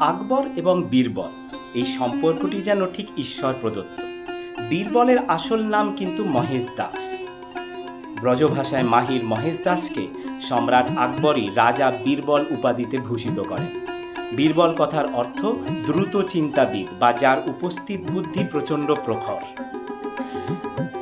আকবর এবং বীরবল। এই সম্পর্কটি যেন ঠিক ঈশ্বর প্রদত্ত। বীরবলের আসল নাম কিন্তু মহেশ দাস। ব্রজভাষায় মাহির মহেশ দাসকে সম্রাট আকবরই রাজা বীরবল উপাধিতে ভূষিত করেন। বীরবল কথার অর্থ দ্রুত চিন্তাবিদ বা যার উপস্থিত বুদ্ধি প্রচণ্ড প্রখর।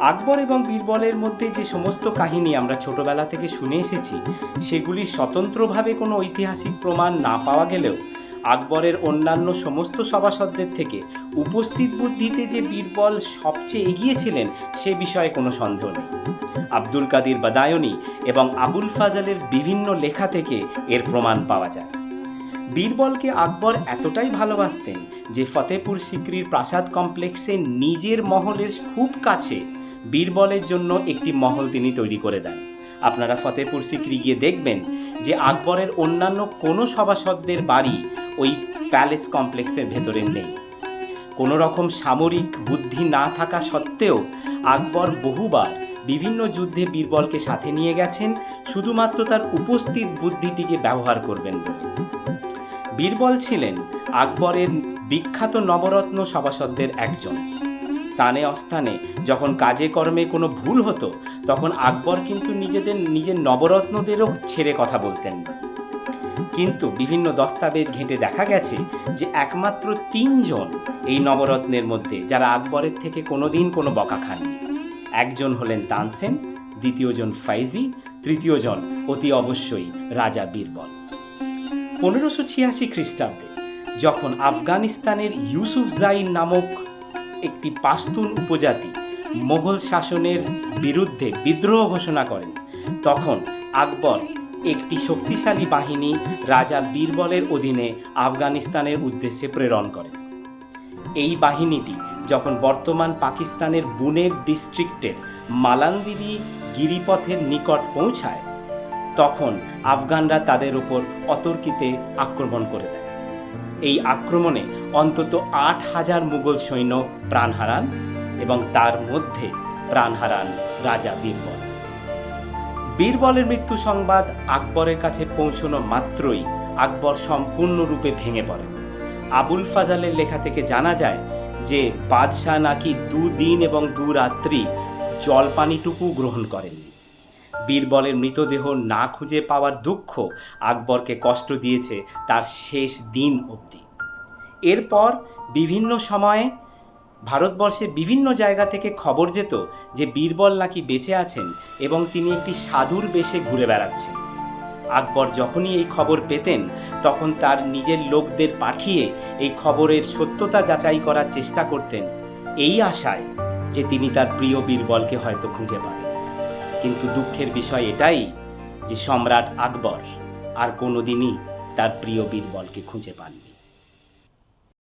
আকবর এবং বীরবলের মধ্যে যে সমস্ত কাহিনী আমরা ছোটবেলা থেকে শুনে এসেছি, সেগুলি স্বতন্ত্রভাবে কোনো ঐতিহাসিক প্রমাণ না পাওয়া গেলেও আকবরের অন্যান্য সমস্ত সভাসদদের থেকে উপস্থিত বুদ্ধিতে যে বীরবল সবচেয়ে এগিয়ে ছিলেন সে বিষয়ে কোনো সন্দেহ নেই। আব্দুল কাদির বাদায়নি এবং আবুল ফাজালের বিভিন্ন লেখা থেকে এর প্রমাণ পাওয়া যায়। বীরবলকে আকবর এতটাই ভালোবাসতেন যে ফতেপুর সিক্রির প্রাসাদ কমপ্লেক্সে নিজের মহলের খুব কাছে বীরবলের জন্য একটি মহল তিনি তৈরি করে দেন। আপনারা ফতেপুর সিক্রি গিয়ে দেখবেন যে আকবরের অন্যান্য কোনো সভাসদদের বাড়ি ওই প্যালেস কমপ্লেক্সের ভেতরে নেই। কোনো রকম সামরিক বুদ্ধি না থাকা সত্ত্বেও আকবর বহুবার বিভিন্ন যুদ্ধে বীরবলকে সাথে নিয়ে গেছেন, শুধুমাত্র তার উপস্থিত বুদ্ধিটিকে ব্যবহার করবেন বলে। বীরবল ছিলেন আকবরের বিখ্যাত নবরত্ন সভাসদদের একজন। স্থানে অস্থানে যখন কাজে কর্মে কোনো ভুল হতো, তখন আকবর কিন্তু নিজেদের, নিজের নবরত্নদেরও ছেড়ে কথা বলতেন। না কিন্তু বিভিন্ন দস্তাবেজ ঘেঁটে দেখা গেছে যে একমাত্র তিনজন এই নবরত্নের মধ্যে যারা আকবরের থেকে কোনোদিন কোনো বকা খাননি। একজন হলেন তানসেন দ্বিতীয়জন ফাইজি, তৃতীয়জন অতি অবশ্যই রাজা বীরবল। পনেরোশো ছিয়াশি খ্রিস্টাব্দে যখন আফগানিস্তানের ইউসুফজাই নামক একটি পাস্তুন উপজাতি মোগল শাসনের বিরুদ্ধে বিদ্রোহ ঘোষণা করেন, তখন আকবর একটি শক্তিশালী বাহিনী রাজা বীরবলের অধীনে আফগানিস্তানের উদ্দেশ্যে প্রেরণ করে। এই বাহিনীটি যখন বর্তমান পাকিস্তানের বুনের ডিস্ট্রিক্টের মালান্দিরি গিরিপথের নিকট পৌঁছায়, তখন আফগানরা তাদের উপর অতর্কিতে আক্রমণ করে দেয়। এই আক্রমণে অন্তত আট হাজার মুঘল সৈন্য প্রাণ হারান এবং তার মধ্যে প্রাণ হারান রাজা বীরবল। বীরবলের মৃত্যু সংবাদ আকবরের কাছে পৌঁছানো মাত্রই আকবর সম্পূর্ণরূপে ভেঙে পড়েন। আবুল ফাজালের লেখা থেকে জানা যায় যে, বাদশাহ নাকি দুদিন এবং দু রাত্রি জলপানিটুকু গ্রহণ করেননি বীরবলের মৃতদেহ না খুঁজে পাওয়ার দুঃখ আকবরকে কষ্ট দিয়েছে তার শেষ দিন অবধি। এরপর বিভিন্ন সময়ে ভারতবর্ষে বিভিন্ন জায়গা থেকে খবর যেত যে বীরবল নাকি বেঁচে আছেন এবং তিনি একটি সাধুর বেশে ঘুরে বেড়াচ্ছেন। আকবর যখনই এই খবর পেতেন, তখন তার নিজের লোকদের পাঠিয়ে এই খবরের সত্যতা যাচাই করার চেষ্টা করতেন। এই আশায় যে তিনি তার প্রিয় বীরবলকে হয়তো খুঁজে পাবেন। কিন্তু দুঃখের বিষয় এটাই যে সম্রাট আকবর আর কোনোদিনই তার প্রিয় বীরবলকে খুঁজে পাননি।